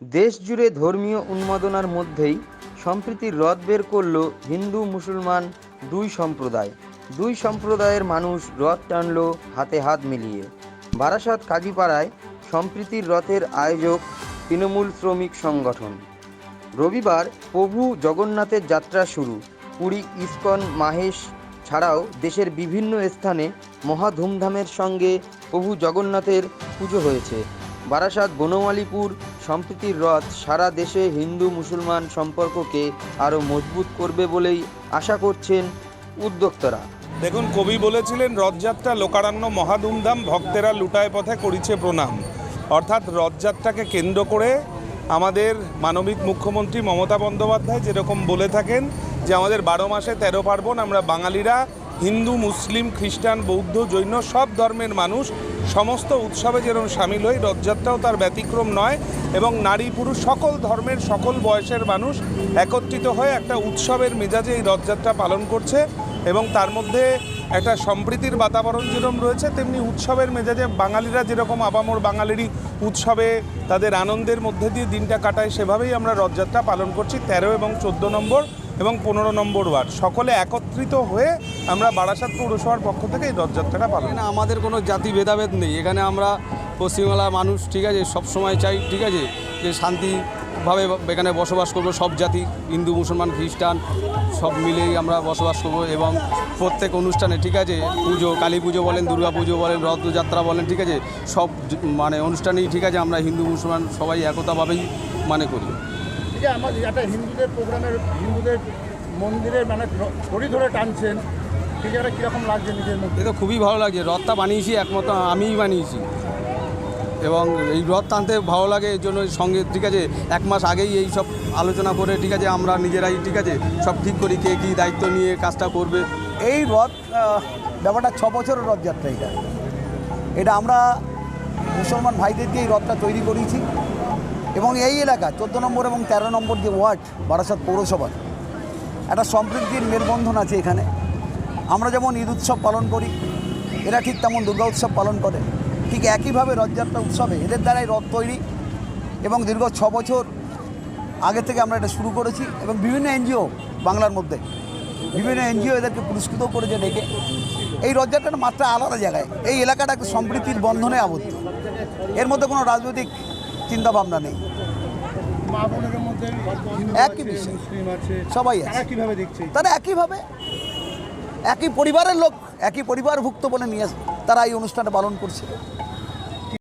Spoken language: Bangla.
দেশ জুড়ে ধর্মীয় উন্মাদনার মধ্যেই সম্প্রীতির রথ বের করল হিন্দু মুসলমান দুই সম্প্রদায়। দুই সম্প্রদায়ের মানুষ রথ টানল হাতে হাত মিলিয়ে। বারাসাত কাজীপাড়ায় সম্প্রীতির রথের আয়োজক তৃণমূল শ্রমিক সংগঠন। রবিবার প্রভু জগন্নাথের যাত্রা শুরু। পুরী, ইস্কন, মাহেশ ছাড়াও দেশের বিভিন্ন স্থানে মহা ধুমধামের সঙ্গে প্রভু জগন্নাথের পুজো হয়েছে। বারাসাত, বনমালীপুর সম্প্রীতির রথ, সারা দেশে হিন্দু মুসলমান সম্পর্ককে আরও মজবুত করবে বলেই আশা করছেন উদ্যোক্তারা। দেখুন, কবি বলেছিলেন, রথযাত্রা লোকারণ্য মহাধুমধাম, ভক্তেরা লুটায় পথে করিছে প্রণাম। অর্থাৎ রথযাত্রাকে কেন্দ্র করে আমাদের মানবিক মুখ্যমন্ত্রী মমতা বন্দ্যোপাধ্যায় যেরকম বলে থাকেন যে, আমাদের বারো মাসে তেরো পার্বণ, আমরা বাঙালিরা হিন্দু, মুসলিম, খ্রিস্টান, বৌদ্ধ, জৈন সব ধর্মের মানুষ সমস্ত উৎসবে যেরকম সামিল হই, রথযাত্রাও তার ব্যতিক্রম নয় এবং নারী, পুরুষ সকল ধর্মের সকল বয়সের মানুষ একত্রিত হয়ে একটা উৎসবের মেজাজে এই রথযাত্রা পালন করছে এবং তার মধ্যে একটা সম্প্রীতির বাতাবরণ যেরকম রয়েছে, তেমনি উৎসবের মেজাজে বাঙালিরা যেরকম আবামর বাঙালিরই উৎসবে তাদের আনন্দের মধ্যে দিয়ে দিনটা কাটায়, সেভাবেই আমরা রথযাত্রা পালন করছি। তেরো এবং চোদ্দ নম্বর এবং পনেরো নম্বর ওয়ার্ড। সকলে একত্রিত হয়ে আমরা বারাসাত পৌরসভার পক্ষ থেকে এই রথযাত্রাটা পালন এখানে আমাদের কোনো জাতি ভেদাভেদ নেই। এখানে আমরা পশ্চিমবাংলার মানুষ, ঠিক আছে, সব সময় চাই, ঠিক আছে, যে শান্তিভাবে এখানে বসবাস করব। সব জাতি, হিন্দু, মুসলমান, খ্রিস্টান, সব মিলেই আমরা বসবাস করব এবং প্রত্যেক অনুষ্ঠানে, ঠিক আছে, পুজো, কালী পুজো বলেন, দুর্গা পুজো বলেন, রথযাত্রা বলেন, ঠিক আছে, সব মানে অনুষ্ঠানেই, ঠিক আছে, আমরা হিন্দু, মুসলমান সবাই একতাভাবেই মানে করি। যে আমাদের একটা হিন্দুদের প্রোগ্রামের হিন্দুদের মন্দিরের মানে ঘড়ি ধরে টানছেন ঠিক আছে কীরকম লাগছে নিজের মধ্যে? তো খুবই ভালো লাগছে রথটা বানিয়েছি একমাত্র আমিই বানিয়েছি। এবং এই রথ টানতে ভালো লাগে এর জন্য সঙ্গে ঠিক আছে এক মাস আগেই এই সব আলোচনা করে ঠিক আছে আমরা নিজেরাই ঠিক আছে সব ঠিক করি কে কী দায়িত্ব নিয়ে কাজটা করবে। এই রথ ব্যাপারটা ছ বছরের রথযাত্রা এটা। এটা আমরা মুসলমান ভাইদের দিয়ে এই রথটা তৈরি করেছি। এবং এই এলাকা চোদ্দ নম্বর এবং তেরো নম্বর যে ওয়ার্ড বারাসাত পৌরসভার একটা সম্প্রীতির মেলবন্ধন আছে এখানে। আমরা যেমন ঈদ উৎসব পালন করি, এরা ঠিক তেমন দুর্গা উৎসব পালন করে। ঠিক একইভাবে রথযাত্রা উৎসবে এদের দ্বারাই রথ তৈরি এবং দীর্ঘ ছ বছর আগে থেকে আমরা এটা শুরু করেছি এবং বিভিন্ন এনজিও বাংলার মধ্যে, বিভিন্ন এনজিও এদেরকে পুরস্কৃত করেছে ডেকে। এই রথযাত্রাটা মাত্রা আলাদা জায়গায়, এই এলাকাটা একটা সম্প্রীতির বন্ধনে আবদ্ধ। এর মধ্যে কোনো রাজনৈতিক নেই। বোনের মধ্যে হিন্দু একই বিষয়। সবাই তারা দেখছে? তারা একইভাবে একই পরিবারের লোক একই পরিবারভুক্ত বলে নিয়ে তারা এই অনুষ্ঠানটা পালন করছে।